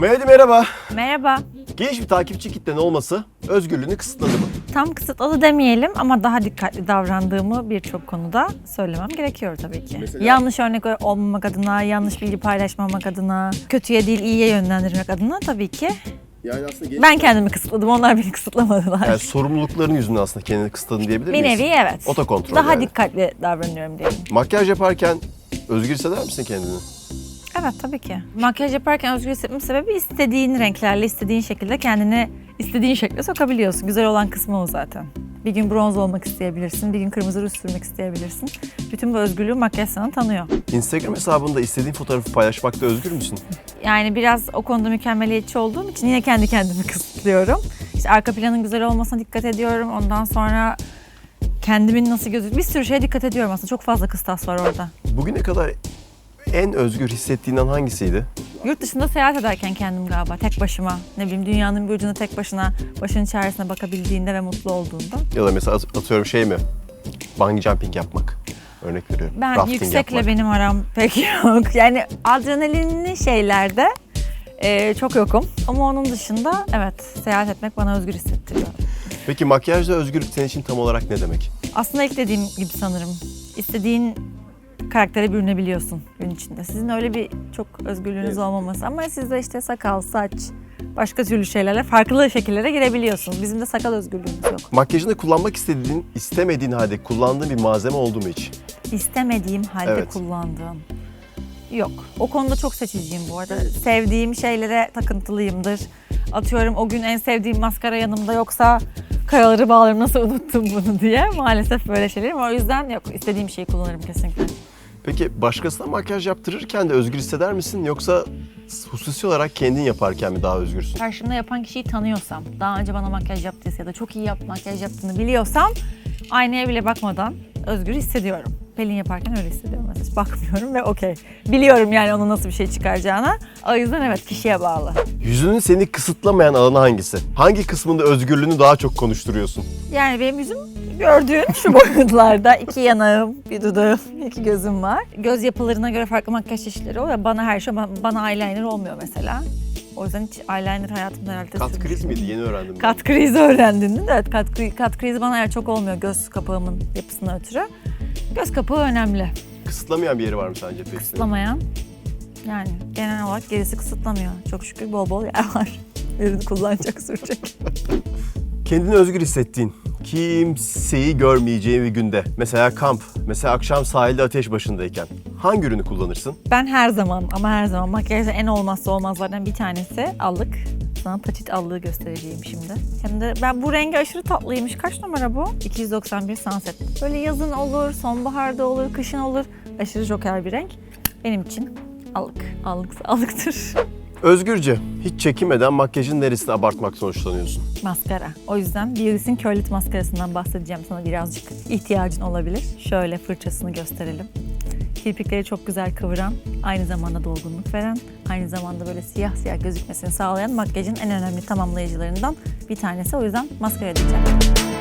Melody merhaba. Merhaba. Genç bir takipçi kitlen olması özgürlüğünü kısıtladı mı? Tam kısıtladı demeyelim ama daha dikkatli davrandığımı birçok konuda söylemem gerekiyor tabii ki. Mesela? Yanlış örnek olmamak adına, yanlış bilgi paylaşmamak adına, kötüye değil iyiye yönlendirmek adına tabii ki. Yani aslında genç Ben kendimi kısıtladım, onlar beni kısıtlamadılar. yani sorumlulukların yüzünden aslında kendini kısıtladın diyebilir bir miyiz? nevi evet. Otokontrol Daha yani. dikkatli davranıyorum diyelim. Makyaj yaparken özgür hisseder misin kendini? Evet tabii ki. Makyaj yaparken özgür hissetmemin sebebi istediğin renklerle, istediğin şekilde kendini istediğin şekle sokabiliyorsun. Güzel olan kısmı o zaten. Bir gün bronz olmak isteyebilirsin, bir gün kırmızı ruj sürmek isteyebilirsin. Bütün bu özgürlüğü makyaj sana tanıyor. Instagram hesabında istediğin fotoğrafı paylaşmakta özgür müsün? Yani biraz o konuda mükemmeliyetçi olduğum için yine kendi kendimi kısıtlıyorum. İşte arka planın güzel olmasına dikkat ediyorum. Ondan sonra kendimin nasıl gözük... Bir sürü şeye dikkat ediyorum aslında. Çok fazla kıstas var orada. Bugüne kadar en özgür hissettiğin an hangisiydi? Yurt dışında seyahat ederken kendim galiba tek başıma ne bileyim dünyanın bir ucuna tek başına başın çaresine bakabildiğinde ve mutlu olduğunda. Ya da mesela at- atıyorum şey mi? Bungee jumping yapmak. Örnek veriyorum. Ben Rafting yüksekle yapmak. benim aram pek yok. Yani adrenalinli şeylerde e, çok yokum. Ama onun dışında evet seyahat etmek bana özgür hissettiriyor. Peki makyajda özgürlük senin için tam olarak ne demek? Aslında ilk dediğim gibi sanırım. İstediğin karaktere bürünebiliyorsun gün içinde. Sizin öyle bir çok özgürlüğünüz Evet. olmaması ama sizde işte sakal, saç, başka türlü şeylerle farklı şekillere girebiliyorsunuz. Bizim de sakal özgürlüğümüz yok. Makyajında kullanmak istediğin, istemediğin halde kullandığın bir malzeme oldu mu hiç? İstemediğim halde Evet. kullandığım. Yok. O konuda çok seçiciyim bu arada. Sevdiğim şeylere takıntılıyımdır. Atıyorum o gün en sevdiğim maskara yanımda yoksa karaları bağlarım nasıl unuttum bunu diye. Maalesef böyle şeylerim. O yüzden yok istediğim şeyi kullanırım kesinlikle. Peki başkasına makyaj yaptırırken de özgür hisseder misin yoksa hususi olarak kendin yaparken mi daha özgürsün? karşımda yapan kişiyi tanıyorsam, daha önce bana makyaj yaptıysa ya da çok iyi yap makyaj yaptığını biliyorsam aynaya bile bakmadan özgür hissediyorum. Pelin yaparken öyle hissediyorum. Hiç bakmıyorum ve okey. Biliyorum yani onun nasıl bir şey çıkaracağına. O yüzden evet kişiye bağlı. Yüzünün seni kısıtlamayan alanı hangisi? Hangi kısmında özgürlüğünü daha çok konuşturuyorsun? Yani benim yüzüm gördüğün şu boyutlarda. iki yanağım, bir dudağım, iki gözüm var. Göz yapılarına göre farklı makyaj çeşitleri oluyor. Bana her şey, bana eyeliner olmuyor mesela. O yüzden hiç eyeliner hayatımda herhalde Kat kriz miydi? Yeni öğrendim. ben. Kat krizi öğrendin değil mi? Evet kat, kri- kat krizi bana eğer çok olmuyor göz kapağımın yapısına ötürü. Göz kapağı önemli. Kısıtlamayan bir yeri var mı sence peki? Kısıtlamayan yani genel olarak gerisi kısıtlamıyor. Çok şükür bol bol yer var. Ürünü kullanacak, sürecek. Kendini özgür hissettiğin, kimseyi görmeyeceğin bir günde. Mesela kamp, mesela akşam sahilde ateş başındayken hangi ürünü kullanırsın? Ben her zaman ama her zaman makyajda en olmazsa olmazlardan bir tanesi allık. Sana paçit allığı göstereceğim şimdi. Hem de ben bu rengi aşırı tatlıymış. Kaç numara bu? 291 Sunset. Böyle yazın olur, sonbaharda olur, kışın olur. Aşırı joker bir renk. Benim için allık. Allıksa allıktır. Özgürce, hiç çekinmeden makyajın neresini abartmaktan hoşlanıyorsun? Maskara. O yüzden Biolis'in Curlit maskarasından bahsedeceğim sana birazcık. ihtiyacın olabilir. Şöyle fırçasını gösterelim. Kirpikleri çok güzel kıvıran, aynı zamanda dolgunluk veren, aynı zamanda böyle siyah siyah gözükmesini sağlayan makyajın en önemli tamamlayıcılarından bir tanesi. O yüzden maskara diyeceğim.